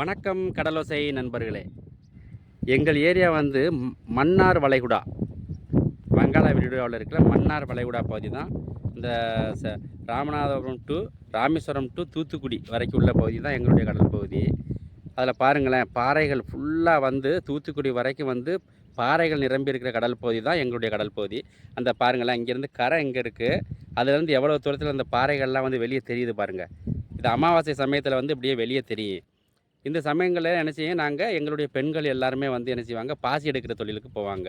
வணக்கம் கடலோசை நண்பர்களே. எங்கள் ஏரியா வந்து மன்னார் வளைகுடா. வங்காள விரிகுடாவில் இருக்கிற மன்னார் வளைகுடா பகுதி தான். இந்த ச ராமநாதபுரம் டு ராமேஸ்வரம் டு தூத்துக்குடி வரைக்கும் உள்ள பகுதி தான் எங்களுடைய கடல் பகுதி. அதில் பாருங்களேன் பாறைகள் ஃபுல்லாக வந்து தூத்துக்குடி வரைக்கும் வந்து பாறைகள் நிரம்பி இருக்கிற கடல் பகுதி தான் எங்களுடைய கடல் பகுதி. அந்த பாருங்களேன் இங்கேருந்து கரை இங்கே இருக்குது அதுலேருந்து எவ்வளோ தூரத்தில் அந்த பாறைகள்லாம் வந்து வெளியே தெரியுது பாருங்கள் இது அமாவாசை சமயத்தில் வந்து இப்படியே வெளியே தெரியும். இந்த சமயங்களில் என்ன செய்யும் நாங்கள் எங்களுடைய பெண்கள் எல்லாருமே வந்து என்ன செய்வாங்க பாசி எடுக்கிற தொழிலுக்கு போவாங்க.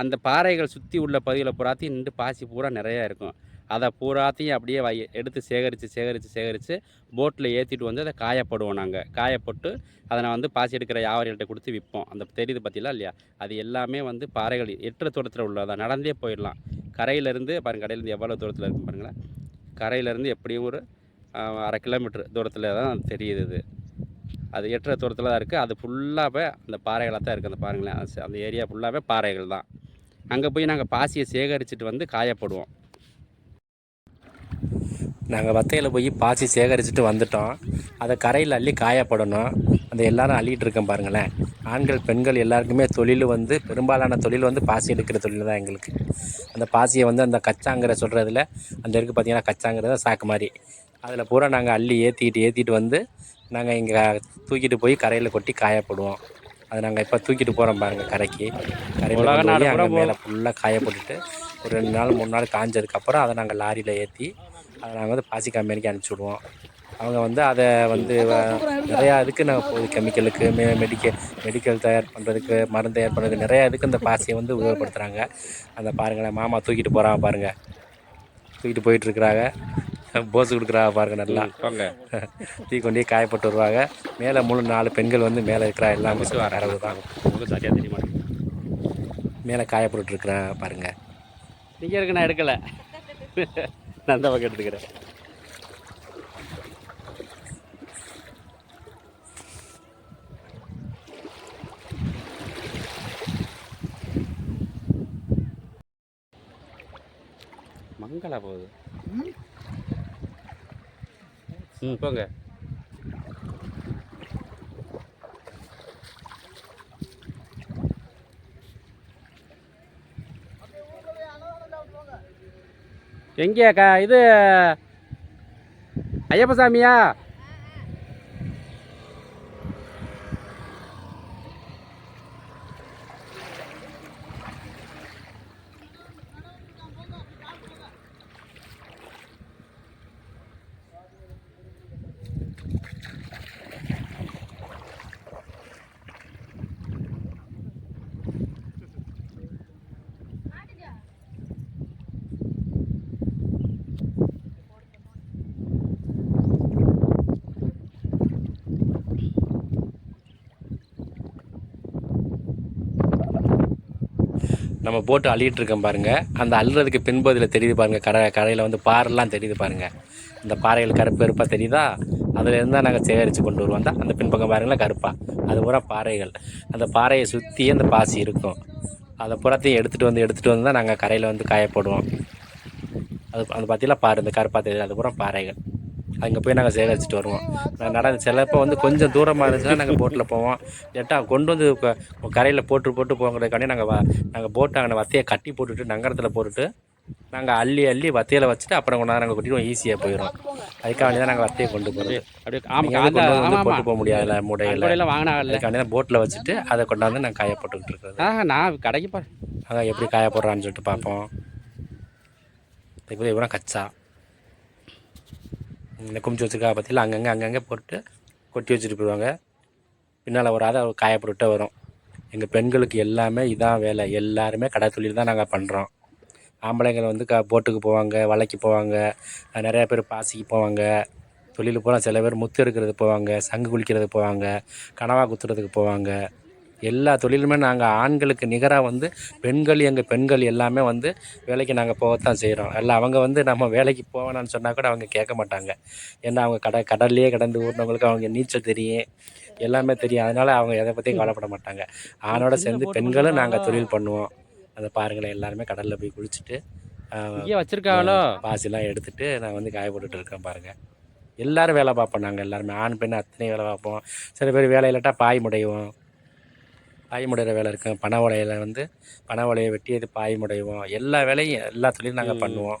அந்த பாறைகள் சுற்றி உள்ள பகுதியில் பூராத்தையும் நின்று பாசி பூரா நிறையா இருக்கும். அதை பூராத்தையும் அப்படியே வை எடுத்து சேகரித்து சேகரித்து சேகரித்து போட்டில் ஏற்றிட்டு வந்து அதை காயப்படுவோம் நாங்கள் காயப்பட்டு அதை நான் வந்து பாசி எடுக்கிற வியாபாரிகள்கிட்ட கொடுத்து விற்போம் அந்த தெரியுது பார்த்தீங்களா இல்லையா? அது எல்லாமே வந்து பாறைகள் எட்டு தூரத்தில் உள்ளதான் நடந்தே போயிடலாம். கரையிலேருந்து பாருங்கள் கடையிலேருந்து எவ்வளோ தூரத்தில் இருக்கும் பாருங்களேன். கரையிலேருந்து எப்படியும் ஒரு அரை கிலோமீட்டர் தூரத்தில் தான் தெரியுது இது. அது எட்டுற தூரத்தில் தான் இருக்குது அது ஃபுல்லாகவே அந்த பாறைகளாக தான் இருக்குது அந்த பாருங்களேன். அது அந்த ஏரியா ஃபுல்லாகவே பாறைகள் தான். அங்கே போய் நாங்கள் பாசியை சேகரிச்சுட்டு வந்து காயப்படுவோம் நாங்கள் வத்தையில் போய் பாசி சேகரிச்சுட்டு வந்துட்டோம். அதை கரையில் அள்ளி காயப்படணும் அந்த எல்லாரும் அள்ளிட்டு இருக்கோம் பாருங்களேன். ஆண்கள் பெண்கள் எல்லாருக்குமே தொழில் வந்து பெரும்பாலான தொழில் வந்து பாசி எடுக்கிற தொழில் தான் எங்களுக்கு. அந்த பாசியை வந்து அந்த கச்சாங்கிற சொல்கிறதுல அந்த இருக்குது பார்த்தீங்கன்னா கச்சாங்கிறத சாக்கு மாதிரி. அதில் பூரா நாங்கள் அள்ளி ஏற்றிட்டு ஏற்றிட்டு வந்து நாங்கள் இங்கே தூக்கிட்டு போய் கரையில் கொட்டி காயப்படுவோம். அதை நாங்கள் இப்போ தூக்கிட்டு போகிறோம் பாருங்கள் கரைக்கு. கரையில் அங்கே மேலே ஃபுல்லாக காயப்பட்டுட்டு ஒரு ரெண்டு நாள் மூணு நாள் காஞ்சதுக்கப்புறம் அதை நாங்கள் லாரியில் ஏற்றி அதை நாங்கள் வந்து பாசி கம்பெனிக்கு அனுப்பிச்சி விடுவோம். அவங்க வந்து அதை வந்து நிறையா இதுக்கு நாங்கள் போகுது கெமிக்கலுக்கு மெ மெடிக்கல் மெடிக்கல் தயார் பண்ணுறதுக்கு மருந்து தயார் பண்ணுறதுக்கு நிறையா இதுக்கு இந்த பாசியை வந்து உபயோகப்படுத்துகிறாங்க அந்த பாருங்களேன் மாமா தூக்கிட்டு போகிறாங்க பாருங்கள் தூக்கிட்டு போயிட்டுருக்குறாங்க போஸ் கொடுக்குறாங்க பாருங்க நல்லா. போங்க. தூக்கி கொண்டு காயப்பட்டு வருவாங்க. மேலே மூணு நாலு பெண்கள் வந்து மேலே இருக்கிற எல்லாமே வரவு தான். சரியாக தெரியுமா? மேலே காயப்பட்டு இருக்கிறாங்க பாருங்கள் நீங்கள் இருக்கு நான் எடுக்கலை. நான் அந்த பக்கம் எடுத்துக்கிறேன். மங்களா போகுது. ம். போங்க. எங்கேக்கா இது ஐயப்ப நம்ம போட்டு அள்ளிட்டு இருக்கோம் பாருங்கள் அந்த அள்ளுறதுக்கு பின்பகுதியில் தெரியுது பாருங்கள் கரை கரையில் வந்து பாறைலாம் தெரியுது பாருங்கள் இந்த பாறைகள் கருப்பு கருப்பாக தெரியுதா? அதில் இருந்தால் நாங்கள் சேகரித்து கொண்டு வருவோம். தான் அந்த பின்பக்கம் பாருங்களேன் கருப்பாக அது பூரா பாறைகள். அந்த பாறையை சுற்றி அந்த பாசி இருக்கும். அதை புறத்தையும் எடுத்துகிட்டு வந்து எடுத்துகிட்டு வந்து தான் நாங்கள் கரையில் வந்து காயப்படுவோம். அது அந்த பார்த்தீங்களா பாரு இந்த கருப்பாக தெரியுது. அது பூரா பாறைகள். அங்கே போய் நாங்கள் சேகரிச்சுட்டு வருவோம். நான் நடந்து சிலப்போ வந்து கொஞ்சம் தூரமாக இருந்துச்சுன்னா நாங்கள் போட்டில் போவோம். இல்லாட்டா கொண்டு வந்து கரையில் போட்டு போட்டு போங்கிறதுக்காண்டி நாங்கள் வ நாங்கள் போட்டு அங்கே வத்தையை கட்டி போட்டுட்டு நங்கரத்தில் போட்டுட்டு நாங்கள் அள்ளி அள்ளி வத்தையில் வச்சுட்டு அப்புறம் கொண்டாந்து நாங்கள் கொட்டிடுவோம் ஈஸியாக போயிடும் அதுக்காண்டி தான் நாங்கள் வத்தையை கொண்டு போகிறது அப்படியே போட்டு போக முடியாதுல்ல மூடையில் அதுக்காண்டி தான் போட்டில் வச்சுட்டு அதை கொண்டாந்து நாங்கள் காய போட்டுக்கிட்டு இருக்கிறது. ஆ நான் கடைக்கு பாரு அதான் எப்படி காய போடுறான்னு சொல்லிட்டு பார்ப்போம் இப்போ இவ்வளோ கச்சா. இந்த குமிச்சு வச்சுருக்கா பார்த்தீங்களா அங்கங்கே அங்கங்கே போட்டு கொட்டி வச்சுட்டு போயிடுவாங்க. பின்னால் வராத காய வரும். எங்கள் பெண்களுக்கு எல்லாமே இதான் வேலை. எல்லாருமே கடை தொழில் தான் நாங்கள் பண்ணுறோம் ஆம்பளைங்கள் வந்து க போட்டுக்கு போவாங்க வலைக்கு போவாங்க நிறையா பேர் பாசிக்கு போவாங்க. தொழில் போனால் சில பேர் முத்து எடுக்கிறது போவாங்க சங்கு குளிக்கிறதுக்கு போவாங்க கனவா குத்துறதுக்கு போவாங்க. எல்லா தொழிலுமே நாங்கள் ஆண்களுக்கு நிகராக வந்து பெண்கள் எங்கள் பெண்கள் எல்லாமே வந்து வேலைக்கு நாங்கள் போகத்தான் செய்கிறோம் எல்லாம் அவங்க வந்து நம்ம வேலைக்கு போவேணான்னு சொன்னால் கூட அவங்க கேட்க மாட்டாங்க. ஏன்னா அவங்க கடை கடல்லையே கடந்து ஊறினவங்களுக்கு அவங்க நீச்சல் தெரியும். எல்லாமே தெரியும். அதனால் அவங்க எதை பற்றியும் கவலைப்பட மாட்டாங்க. ஆணோட சேர்ந்து பெண்களும் நாங்கள் தொழில் பண்ணுவோம். அதை பாருங்களேன் எல்லாருமே கடலில் போய் குளிச்சுட்டு வச்சிருக்காங்களோ? பாசிலாம் எடுத்துட்டு நான் வந்து காய போட்டுட்டு இருக்கேன் பாருங்கள் எல்லாரும் வேலை பார்ப்போம் நாங்கள் எல்லாருமே. ஆண் பெண் அத்தனை வேலை பார்ப்போம். சில பேர் வேலை இல்லாட்டா பாய் முடைவோம். பாய் முடைகிற வேலை இருக்கும் பனை ஓலையில் வந்து பனை வெட்டி அது பாய் முடைவோம் எல்லா வேலையும் எல்லா தொழிலும் நாங்கள் பண்ணுவோம்.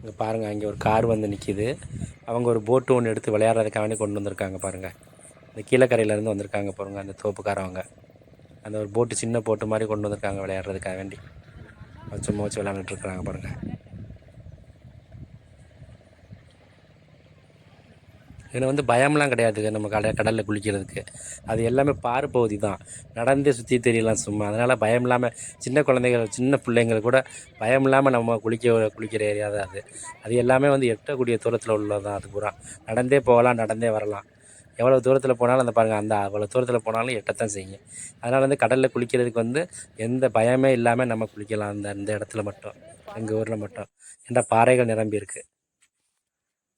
இங்கே பாருங்கள் அங்கே ஒரு கார் வந்து நிற்கிது அவங்க ஒரு போட்டு ஒன்று எடுத்து விளையாடுறதுக்காக வேண்டி கொண்டு வந்திருக்காங்க பாருங்கள் இந்த கீழக்கரையிலேருந்து வந்திருக்காங்க பாருங்க அந்த தோப்புக்காரவங்க. அந்த ஒரு போட்டு சின்ன போட்டு மாதிரி கொண்டு வந்திருக்காங்க விளையாடுறதுக்காக வேண்டி. சும்மா வச்சு விளையாண்டுட்டு இருக்கிறாங்க பாருங்கள் இதில் வந்து பயம்லாம் கிடையாது நம்ம கடல் கடலில் குளிக்கிறதுக்கு. அது எல்லாமே பாறு பகுதி தான். நடந்தே சுற்றி தெரியலாம் சும்மா. அதனால் பயம் இல்லாமல் சின்ன குழந்தைகள் சின்ன பிள்ளைங்கள் கூட பயம் இல்லாமல் நம்ம குளிக்க குளிக்கிற ஏரியா தான் அது. அது எல்லாமே வந்து எட்டக்கூடிய தூரத்தில் உள்ளது தான் அது பூரா. நடந்தே போகலாம் நடந்தே வரலாம். எவ்வளோ தூரத்தில் போனாலும் அந்த பாருங்கள் அந்த அவ்வளோ தூரத்தில் போனாலும் எட்டத்தான் செய்யும். அதனால் வந்து கடலில் குளிக்கிறதுக்கு வந்து எந்த பயமே இல்லாமல் நம்ம குளிக்கலாம். அந்த அந்த இடத்துல மட்டும் எங்கள் ஊரில் மட்டும். என்ற பாறைகள் நிரம்பி இருக்குது